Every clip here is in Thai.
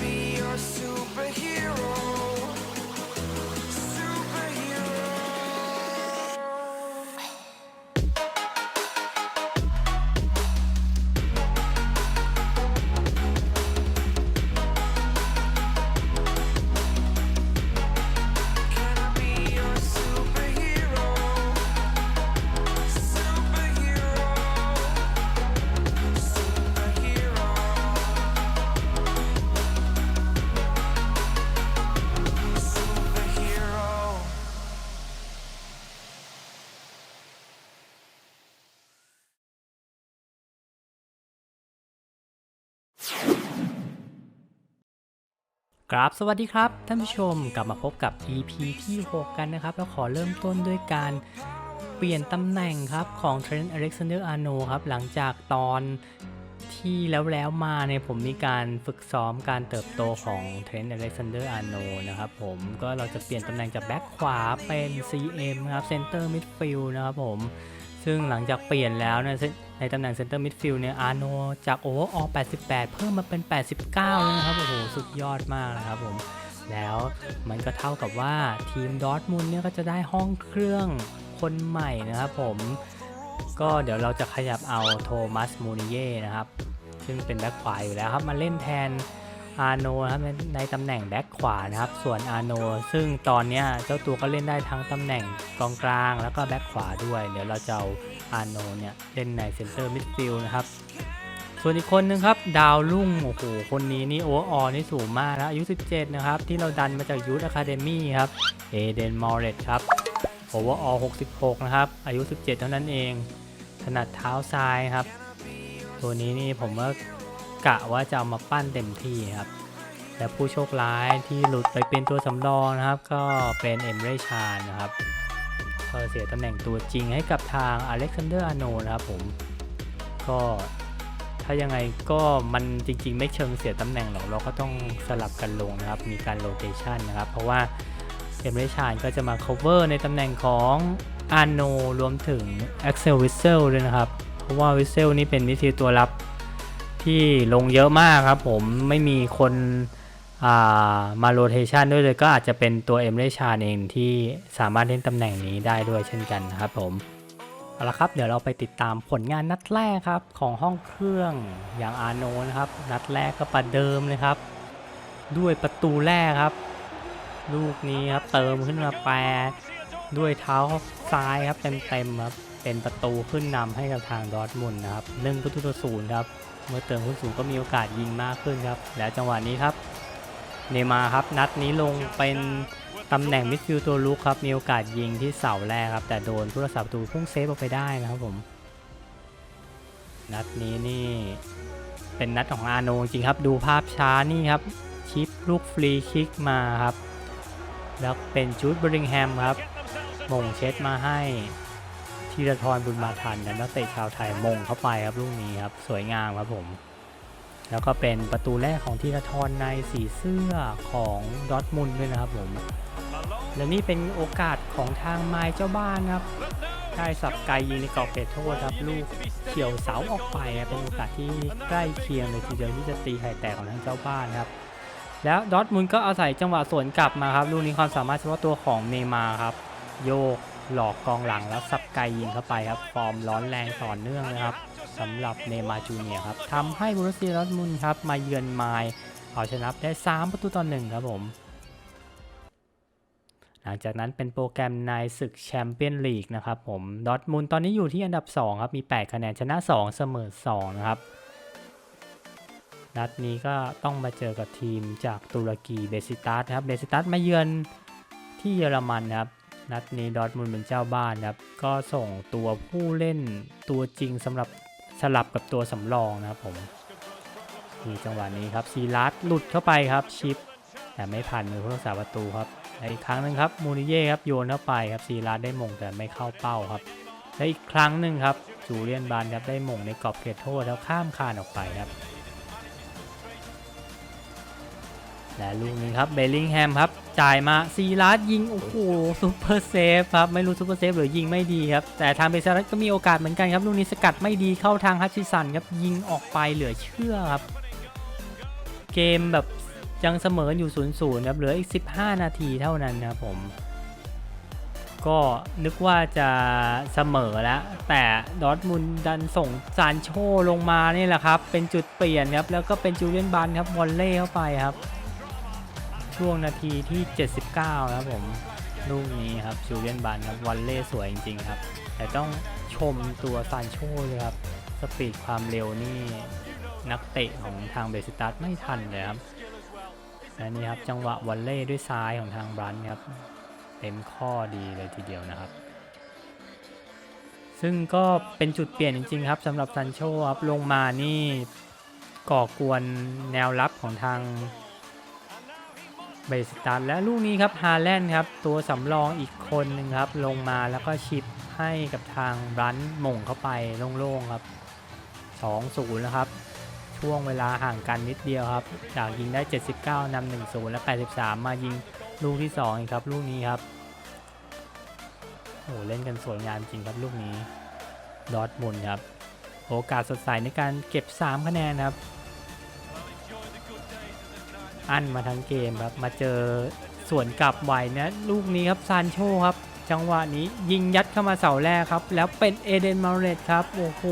be your superhero? ครับสวัสดีครับ ท่านผู้ชมกลับมาพบกับ EP ที่ 6 กันนะครับ แล้วขอเริ่มต้นด้วยการเปลี่ยนตำแหน่งครับของเทรนต์อเล็กซานเดอร์อาโนครับ หลังจากตอนที่แล้วแล้วมาเนี่ยผมมีการฝึกซ้อมการเติบโตของเทรนต์อเล็กซานเดอร์อาโนนะครับผมก็เราจะเปลี่ยนตำแหน่งจากแบ็คขวาเป็น CM ครับเซนเตอร์มิดฟิลด์นะครับผม ซึ่งหลังจากเปลี่ยนแล้วนในตำแหน่งเซนเตอร์มิดฟิลด์เนี่ยอาโนจากโอเวอร์ออล88 เพิ่มมาเป็น 89เลยนะครับ โอ้โห สุดยอดมากนะครับผม แล้วมันก็เท่ากับว่าทีมดอร์ทมุนเนี่ยก็จะได้ห้องเครื่องคนใหม่นะครับผมก็เดี๋ยวเราจะขยับเอาโทมัสมูนิเย่นะครับ ซึ่งเป็นแบ็คขวาอยู่แล้วครับ มาเล่นแทน อาโนครับในตำแหน่งแบ็คขวานะครับ ส่วนอาโน ซึ่งตอนนี้เจ้าตัวก็เล่นได้ทั้งตำแหน่งกองกลางแล้วก็แบ็คขวาด้วย เดี๋ยวเราจะเอาอาโนเนี่ยเล่นในเซนเตอร์มิดฟิลด์นะครับส่วนอีกคนนึงครับ ดาวรุ่งโอ้โหคนนี้นี่โอวออลนี่สูงมากนะอายุ 17 นะครับ ที่เราดันมาจากยูทอะคาเดมี่ครับเอเดนมอร์เรตครับโอเวอร์ออ66 นะครับ อายุ 17 เท่านั้นเองถนัดเท้าซ้ายครับ ตัวนี้นี่ผมว่า กะว่าจะเอามาปั้นเต็มที่ครับและผู้โชคร้ายที่หลุดไปเป็นตัวสำรองนะครับ ก็เป็นเอมเรชานนะครับก็เสียตำแหน่งตัวจริงให้กับทางอเล็กซานเดอร์อาโนนะครับผมก็ถ้ายังไงก็มันจริงๆ ไม่เชิงเสียตำแหน่งหรอกเราก็ต้องสลับกันลงนะครับ มีการโรเตชันนะครับ เพราะว่าเอมเรชานก็จะมา cover ในตำแหน่งของอาโนรวมถึง Axel Witsel ด้วยนะครับ เพราะว่า Witsel นี่เป็นมิดฟิลด์ตัวรับ ที่ลงเยอะมากครับผมไม่มีคนามาโรเทชันด้วยเลยก็อาจจะเป็นตัวเอมเรชานเองที่สามารถเล่นตำแหน่งนี้ได้ด้วยเช่นกันนะครับผมเอาละครับเดี๋ยวเราไปติดตามผลงานนัดแรกครับของห้องเครื่องอย่างอาโนนะครับ นัดแรกก็ประเดิมเลยครับ ด้วยประตูแรกครับ ลูกนี้ครับเติมขึ้นมาแปร ด้วยเท้าซ้ายครับเต็มๆครับเป็นประตูขึ้นนำให้กับทางดอทมุนนะครับหนึ่งประตูต่อศูนย์ครับเมื่อเติมขึ้นสูงก็มีโอกาสยิงมากขึ้นครับ แล้วจังหวะนี้ครับเนยมาครับนัดนี้ลงเป็นตำแหน่งมิดฟิลด์ตัวลุกครับมีโอกาสยิงที่เสาแรกครับ แต่โดนผู้รักษาประตูพุ่งเซฟออกไปได้นะครับผม นัดนี้นี่เป็นนัดของอาโนจริงครับ ดูภาพช้านี่ครับ ชิปลูกฟรีคิกมาครับ แล้วเป็นจูดบริงแฮมครับ มงเช็ดมาให้ธีรทรบุญมาทันนะนักเตะชาวไทยมงเข้าไปครับลูกนี้ครับสวยงามครับผม แล้วก็เป็นประตูแรกของธีรทรในสีเสื้อของดอทมุนด้วยนะครับผมและนี่เป็นโอกาสของทางไม้เจ้าบ้านครับได้สับไกยิงในกรอบเขตโทษครับลูกเฉียวเสาออกไปเป็นโอกาสที่ใกล้เคียงเลยทีเดียวที่จะตีไข่แตกของทางเจ้าบ้านครับแล้วดอทมุนก็อาศัยจังหวะสวนกลับมาครับลูกนี้ความสามารถเฉพาะตัวของเนมาครับ โยกหลอกกองหลังแล้วซับไกยิงเข้าไปครับ ฟอร์มร้อนแรงต่อเนื่องนะครับสำหรับเนมาจูเนียครับทำให้บรูเซียดอร์ทมุนครับ มาเยือนไมล์เอาชนะได้ 3 ประตูต่อหนึ่งครับผมหลังจากนั้นเป็นโปรแกรมในศึกแชมเปี้ยนลีกนะครับผมดอทมุนตอนนี้อยู่ที่อันดับ 2 ครับ มี 8 คะแนนชนะ 2 เสมอ 2 นะครับ นัดนี้ก็ต้องมาเจอกับทีมจากตุรกีเบซิตัสครับเบซิตัสมาเยือนที่เยอรมันนะครับ นัดนี้ดอทมุนเป็นเจ้าบ้านครับ ก็ส่งตัวผู้เล่นตัวจริงสำหรับสลับกับตัวสำรองนะครับผมนี่จังหวะนี้ครับซีรัสหลุดเข้าไปครับชิป แต่ไม่ผ่านมือผู้รักษาประตูครับและอีกครั้งหนึ่งครับมูนิเย่ครับโยนเข้าไปครับซีรัสได้มงแต่ไม่เข้าเป้าครับและอีกครั้งหนึ่งครับจูเลียนบานครับได้มงในกรอบเขตโทษแล้วข้ามคานออกไปครับ และลูกนี้ครับเบลลิงแฮมครับ จ่ายมาซีรัสยิง โอ้โหซูเปอร์เซฟครับ ไม่รู้ซูเปอร์เซฟหรือยิงไม่ดีครับ แต่ทางเบซารัสก็มีโอกาสเหมือนกันครับ ลูกนี้สกัดไม่ดีเข้าทางฮัตชิสันครับ ยิงออกไปเหลือเชื่อครับ เกมแบบยังเสมออยู่0 0ครับ เหลืออีก 15 นาทีเท่านั้นนะครับผม ก็นึกว่าจะเสมอแล้ว แต่ดอทมุนด์ดันส่งซานโชลงมานี่แหละครับ เป็นจุดเปลี่ยนครับ แล้วก็เป็นจูเลียนบันครับวอลเล่เข้าไปครับ ช่วงนาทีที่ 79 ครับผมลูกนี้ครับจูเลียนบันครับวอลเล่สวยจริง ๆ ครับ แต่ต้องชมตัวซานโชเลยครับ สปีดความเร็วนี่นักเตะของทางเบสิตัสไม่ทันเลยครับและนี่ครับจังหวะวอลเล่ด้วยซ้ายของทางบรันครับเต็มข้อดีเลยทีเดียวนะครับ ซึ่งก็เป็นจุดเปลี่ยนจริง ๆ ครับสำหรับซันโชครับลงมานี่ก่อกวนแนวรับของทาง เบสตันและลูกนี้ครับฮาแลนด์ครับ ตัวสำรองอีกคนหนึ่งครับ ลงมาแล้วก็ชิปให้กับทางรันหม่งเข้าไปโล่งๆครับ2-0แล้วครับ ช่วงเวลาห่างกันนิดเดียวครับ จากยิงได้ 79นำ1-0 และ 83 มายิงลูกที่2อีกครับ ลูกนี้ครับโอ้เล่นกันสวยงามจริงครับลูกนี้ดอทมุนครับ โอกาสสดใสในการเก็บ 3 คะแนนครับ อันมาทั้งเกมครับมาเจอสวนกลับไหวนะลูกนี้ครับซานโชครับ จังหวะนี้ยิงยัดเข้ามาเสาแรกครับ แล้วเป็นเอเดนมาเรตครับโอ้โห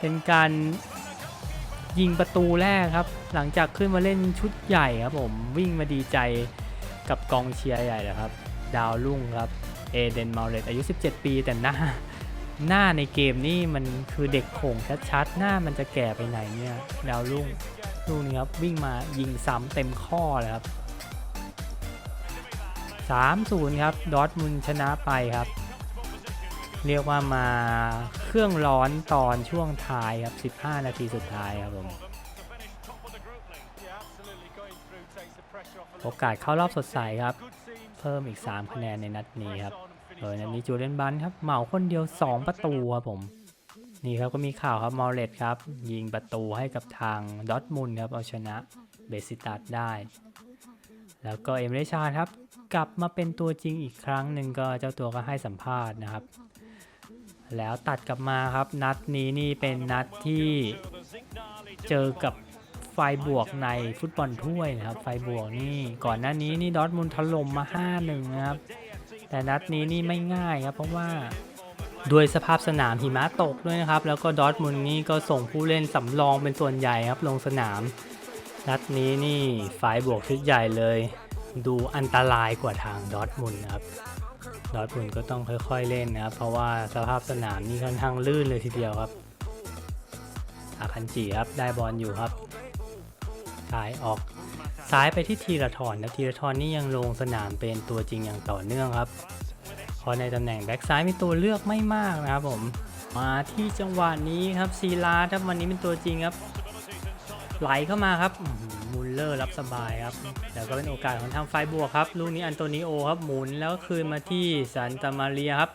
เป็นการยิงประตูแรกครับ หลังจากขึ้นมาเล่นชุดใหญ่ครับผมวิ่งมาดีใจกับกองเชียร์ใหญ่เลยครับ ดาวรุ่งครับเอเดนมาเรตอายุ 17 ปีแต่หน้า หน้าในเกมนี่มันคือเด็กโขงชัดๆ หน้ามันจะแก่ไปไหนเนี่ยดาวรุ่งลูกนี้ครับวิ่งมายิงซ้ำเต็มข้อเลยครับ 3-0 ครับ ดอทมุนชนะไปครับ เรียกว่ามาเครื่องร้อนตอนช่วงท้ายครับ 15 นาทีสุดท้ายครับผมโอกาสเข้ารอบสดใสครับ เพิ่มอีก 3 คะแนนในนัดนี้ครับ เออมีจูเลนบันครับเหมาคนเดียว 2 ประตูครับผม นี่ครับก็มีข่าวครับมอลเลตครับ ยิงประตูให้กับทางดอทมุนครับ เอาชนะเบสิตัสได้ แล้วก็เอเมเรชาครับ กลับมาเป็นตัวจริงอีกครั้งหนึ่งก็เจ้าตัวก็ให้สัมภาษณ์นะครับ แล้วตัดกลับมาครับ นัดนี้นี่เป็นนัดที่เจอกับไฟบวกในฟุตบอลถ้วยนะครับ ไฟบวกนี่ก่อนหน้านี้นี่ดอทมุนถล่มมา 5-1 นะครับ แต่นัดนี้นี่ไม่ง่ายครับเพราะว่าด้วยสภาพสนามหิมะตกด้วยนะครับ แล้วก็ดอทมุนนี่ก็ส่งผู้เล่นสำรองเป็นส่วนใหญ่ครับลงสนาม นัดนี้นี่ไฟบวกชุดใหญ่เลย ดูอันตรายกว่าทางดอทมุนครับดอทมุนก็ต้องค่อยๆเล่นนะครับ เพราะว่าสภาพสนามนี่ค่อนข้างลื่นเลยทีเดียวครับอาคันจิครับได้บอลอยู่ครับซ้ายออก ซ้ายไปที่ทีละทอนนะทีละทอนนี่ยังลงสนามเป็นตัวจริงอย่างต่อเนื่องครับพราะในตำแหน่งแบ็กซ้ายมีตัวเลือกไม่มากนะครับผมมาที่จังหวะนี้ครับซีลาครับวันนี้เป็นตัวจริงครับ ไหลเข้ามาครับมุลเลอร์รับสบายครับแล้วก็เป็นโอกาสของทางไฟบวกครับลูกนี้อันโตนิโอครับหมุนแล้วคืนมาที่ซันตามาเรียครับ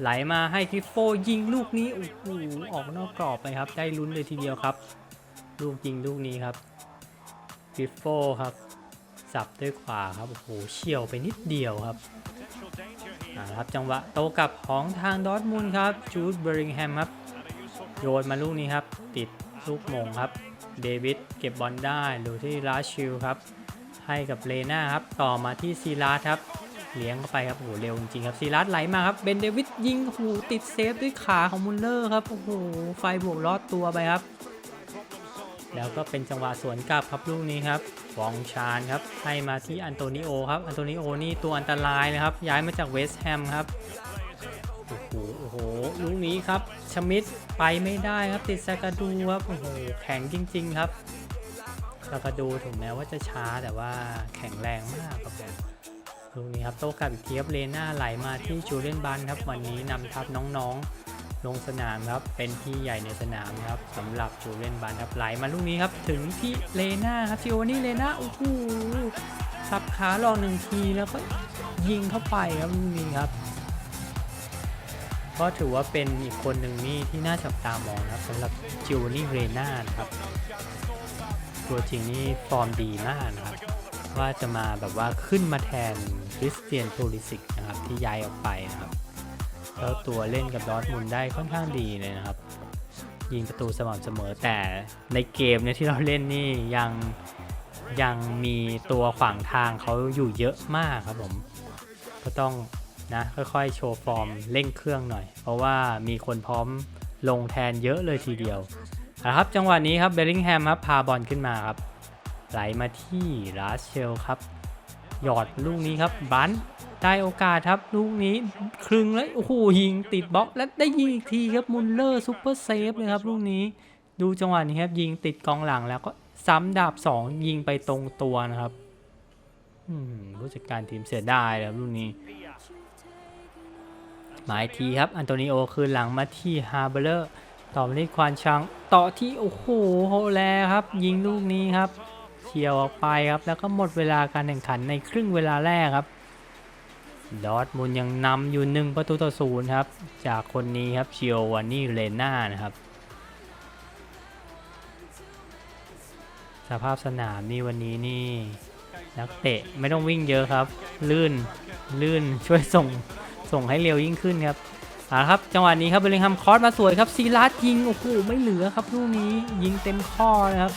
ไหลมาให้คริฟโฟยิงลูกนี้โอ้โหออกนอกกรอบไปครับ ได้ลุ้นเลยทีเดียวครับ ลูกยิงลูกนี้ครับ คริฟโฟครับสับด้วยขวาครับ โอ้โหเฉียวไปนิดเดียวครับอ่าครับจังหวะโตกลับของทางดอทมุนด์ครับจูดเบริงแฮมครับ โยนมาลูกนี้ครับ ติดลูกมงครับ เดวิดเก็บบอลได้ดูที่ลาชิลครับ ให้กับเลน่าครับ ต่อมาที่ซีลาสครับ เลี้ยงเข้าไปครับ โอ้โห เร็วจริงๆครับ ซีลาสไหลมาครับ เบนเดวิดยิง โอ้โห ติดเซฟด้วยขาของมุลเลอร์ครับ โอ้โห ไฟบวกลอดตัวไปครับ แล้วก็เป็นจังหวะสวนกลับครับลูกนี้ครับวองชานครับให้มาที่อันโตนิโอครับอันโตนิโอนี่ตัวอันตรายนะครับ ย้ายมาจากเวสต์แฮมครับโอ้โหโอ้โหลูกนี้ครับชมิดไปไม่ได้ครับติดซากาดูครับโอ้โหแข็งจริง ๆ ครับซากาดูถึงแม้ว่าจะช้าแต่ว่าแข็งแรงมากครับลูกนี้ครับโต้กลับอีกทีครับเลน่าไหลมาที่จูเลียนบันครับวันนี้นำทัพน้องๆ ลงสนามครับ เป็นพี่ใหญ่ในสนามครับสำหรับจูเลียนบันครับไหลมาลูกนี้ครับ ถึงที่เลน่าครับจิโอนี่เลน่าโอ้โหสับขาลองหนึ่งทีแล้วก็ยิงเข้าไปครับลูกนี้ครับก็ถือว่าเป็นอีกคนหนึ่งนี่ที่น่าจับตามองนะครับสำหรับจิวนี่เรน่านะครับ ตัวจริงนี่ฟอร์มดีมากนะครับ ว่าจะมาแบบว่าขึ้นมาแทนคริสเตียนโพลิสิกนะครับที่ย้ายออกไปนะครับ แล้วตัวเล่นกับดอทมุนได้ค่อนข้างดีเลยนะครับ ยิงประตูสม่ำเสมอแต่ในเกมเนี่ยที่เราเล่นนี่ยังยังมีตัวขวางทางเขาอยู่เยอะมากครับผม ก็ต้องนะค่อยๆ โชว์ฟอร์มเร่งเครื่องหน่อย เพราะว่ามีคนพร้อมลงแทนเยอะเลยทีเดียวนะครับจังหวะนี้ครับเบลลิงแฮมครับพาบอลขึ้นมาครับ ไหลมาที่ราเชลครับ หยอดลูกนี้ครับบัน ได้โอกาสครับลูกนี้ครึ่งแล้วโอ้โหยิงติดบล็อกแล้วได้ยิงอีกทีครับมุลเลอร์ซูเปอร์เซฟเลยครับลูกนี้ดูจังหวะนี้ครับยิงติดกองหลังแล้วก็ซ้ำดาบ 2 ยิงไปตรงตัวนะครับผู้จัดการทีมเสียดายครับลูกนี้ หมายทีครับอันโตนิโอคืนหลังมาที่ฮาร์เบอร์ต่อมาที่ควานชังต่อที่โอ้โหโฮแลครับ ยิงลูกนี้ครับเฉียวออกไปครับแล้วก็หมดเวลาการแข่งขันในครึ่งเวลาแรกครับ ดอทมุนยังนำอยู่หนึ่งประตูต่อศูนย์ครับ จากคนนี้ครับเชียววานี่เลน่านะครับ สภาพสนามนี่วันนี้นี่ นักเตะไม่ต้องวิ่งเยอะครับ ลื่นลื่นช่วยส่งส่งให้เร็วยิ่งขึ้นครับเอาละครับจังหวะนี้ครับเบลลิงแฮมคอร์สมาสวยครับซีลัสยิงโอ้โหไม่เหลือครับลูกนี้ยิงเต็มข้อนะครับ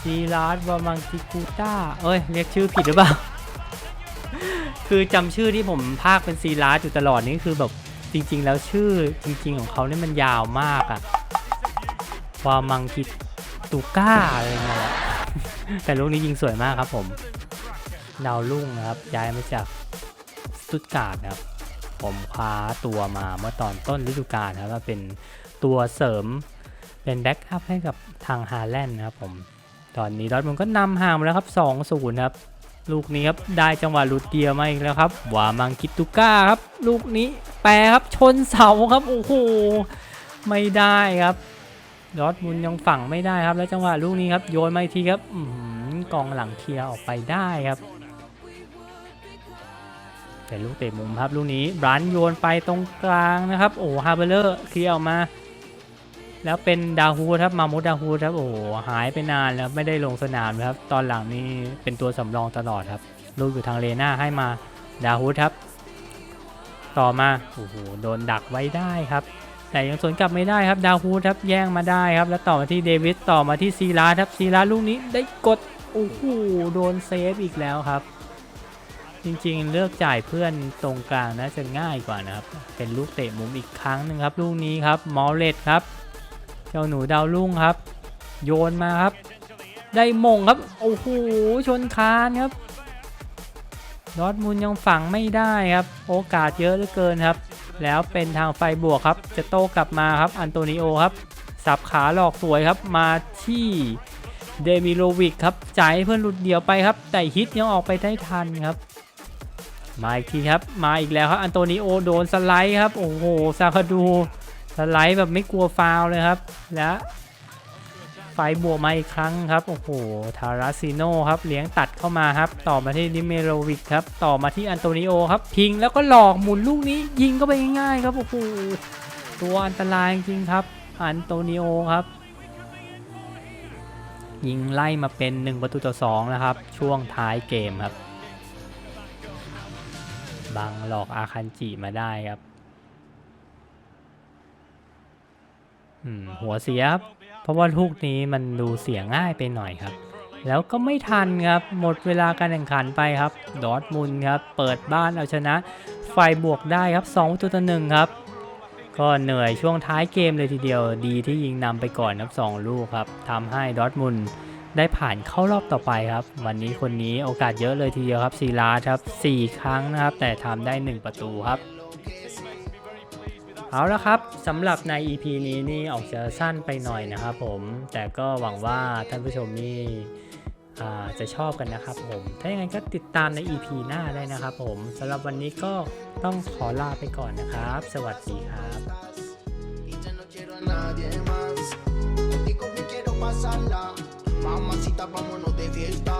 ซีรัสวามังติกูต้าเอ้ยเรียกชื่อผิดหรือเปล่า คือจำชื่อที่ผมพากเป็นซีรัสอยู่ตลอดนี่คือแบบจริง ๆ แล้วชื่อจริง ๆ ของเขาเนี่ยมันยาวมากอะวามังกิตูก้าอะไรเงี้ยแต่ลูกนี้ยิงสวยมากครับผมดาวรุ่งนะครับ ย้ายมาจากสตุตการ์ดครับ ผมคว้าตัวมาเมื่อตอนต้นฤดูกาลครับมาเป็นตัวเสริมเป็นแบ็กอัพให้กับทางฮาแลนด์นะครับผม ตอนนี้ดอทมุนก็นำห่างมาแล้วครับ 2 0 ครับ ลูกนี้ครับได้จังหวะหลุดเดียวมาอีกแล้วครับวามังกิตุก้าครับ ลูกนี้แปรครับชนเสาครับโอ้โหไม่ได้ครับดอร์ทมุนด์ยังฝังไม่ได้ครับ แล้วจังหวะลูกนี้ครับโยนมาอีกทีครับอกองหลังเคลียร์ออกไปได้ครับเป็นลูกเตะมุมครับลูกนี้บรันโยนไปตรงกลางนะครับ โอ้ฮาร์เบเลอร์เคลียร์ออกมา แล้วเป็นดาฮูครับมามุดดาฮูครับโอ้โหหายไปนานแล้วไม่ได้ลงสนามครับ ตอนหลังนี่เป็นตัวสำรองตลอดครับ ลูกอยู่ทางเลน่าให้มาดาฮูครับ ต่อมาโอ้โหโดนดักไว้ได้ครับ แต่ยังสวนกลับไม่ได้ครับดาฮูครับแย่งมาได้ครับ แล้วต่อมาที่เดวิสต่อมาที่ซีราครับซีราลูกนี้ได้กดโอ้โหโดนเซฟอีกแล้วครับ จริงๆเลือกจ่ายเพื่อนตรงกลางน่าจะง่ายกว่านะครับ เป็นลูกเตะมุมอีกครั้งหนึ่งครับ ลูกนี้ครับมอลเลตครับ จ้าหนูดาวรุ่งครับ โยนมาครับ ได้มงครับ โอ้โห ชนคานครับ ดอทมุนด์ยังฝังไม่ได้ครับ โอกาสเยอะเหลือเกินครับ แล้วเป็นทางไฟบวกครับ จะโต้กลับมาครับ อันโตนิโอครับ สับขาหลอกสวยครับ มาที่เดมิโลวิกครับจ่ายเพื่อนหลุดเดี่ยวไปครับ แต่ฮิตยังออกไปได้ทันครับ มาอีกทีครับ มาอีกแล้วครับ อันโตนิโอโดนสไลด์ครับ โอ้โห ซาคาดู สไลด์แบบไม่กลัวฟาวเลยครับ และไฟบวกมาอีกครั้งครับ โอ้โห ทาราซิโนครับ เลี้ยงตัดเข้ามาครับ ต่อมาที่ดิเมโรวิกครับ ต่อมาที่อันโตนิโอครับ พิงแล้วก็หลอกหมุนลูกนี้ยิงเข้าไปง่ายๆครับ โอ้โห ตัวอันตรายจริงครับ อันโตนิโอครับ ยิงไล่มาเป็น 1 ประตูต่อ2นะครับ ช่วงท้ายเกมครับ บังหลอกอาคันจิมาได้ครับ อืม หัวเสียครับ เพราะว่าลูกนี้มันดูเสียง่ายไปหน่อยครับ แล้วก็ไม่ทันครับ หมดเวลาการแข่งขันไปครับ ดอทมุนครับ เปิดบ้านเอาชนะ ไฟบวกได้ครับ2ตัวต่อหนึ่งครับ ก็เหนื่อยช่วงท้ายเกมเลยทีเดียว ดีที่ยิงนำไปก่อนครับ2ลูกครับทำให้ดอทมุนได้ผ่านเข้ารอบต่อไปครับ วันนี้คนนี้โอกาสเยอะเลยทีเดียวครับซีลาครับ 4 ครั้งนะครับ แต่ทำได้ 1 ประตูครับ เอาละครับสำหรับใน EP นี้นี่ออกจะสั้นไปหน่อยนะครับผม แต่ก็หวังว่าท่านผู้ชมนี่จะชอบกันนะครับผม ถ้าอย่างนั้นก็ติดตามใน EP หน้าได้นะครับผมสำหรับวันนี้ก็ต้องขอลาไปก่อนนะครับ สวัสดีครับ Mamacita, vámonos de fiesta.